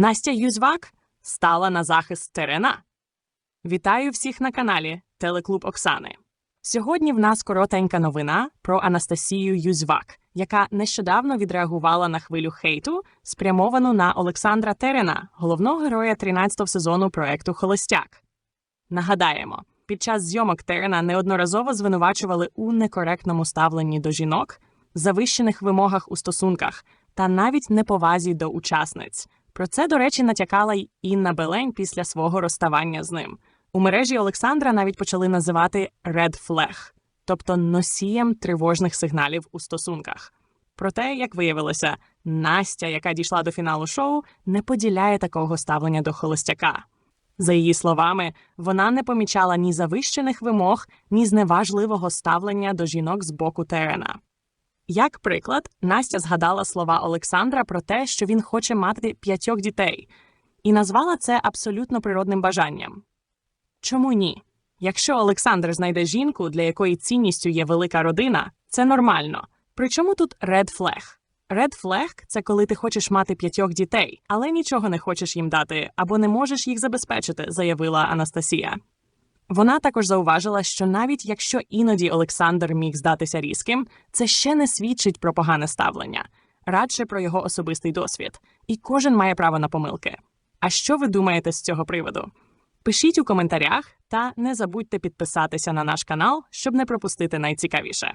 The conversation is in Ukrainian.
Настя Юзвак стала на захист терена. Вітаю всіх на каналі Телеклуб Оксани. Сьогодні в нас коротенька новина про Анастасію Юзвак, яка нещодавно відреагувала на хвилю хейту, спрямовану на Олександра Терена, головного героя 13-го сезону проекту Холостяк. Нагадаємо, під час зйомок Терена неодноразово звинувачували у некоректному ставленні до жінок, завищених вимогах у стосунках та навіть неповазі до учасниць. Про це, до речі, натякала й Інна Белень після свого розставання з ним. У мережі Олександра навіть почали називати «red flag», тобто носієм тривожних сигналів у стосунках. Проте, як виявилося, Настя, яка дійшла до фіналу шоу, не поділяє такого ставлення до холостяка. За її словами, вона не помічала ні завищених вимог, ні зневажливого ставлення до жінок з боку Терена. Як приклад, Настя згадала слова Олександра про те, що він хоче мати п'ятьох дітей, і назвала це абсолютно природним бажанням. Чому ні? Якщо Олександр знайде жінку, для якої цінністю є велика родина, це нормально. Причому тут red flag? Red flag – це коли ти хочеш мати п'ятьох дітей, але нічого не хочеш їм дати або не можеш їх забезпечити, заявила Анастасія. Вона також зауважила, що навіть якщо іноді Олександр міг здатися різким, це ще не свідчить про погане ставлення, радше про його особистий досвід, і кожен має право на помилки. А що ви думаєте з цього приводу? Пишіть у коментарях та не забудьте підписатися на наш канал, щоб не пропустити найцікавіше.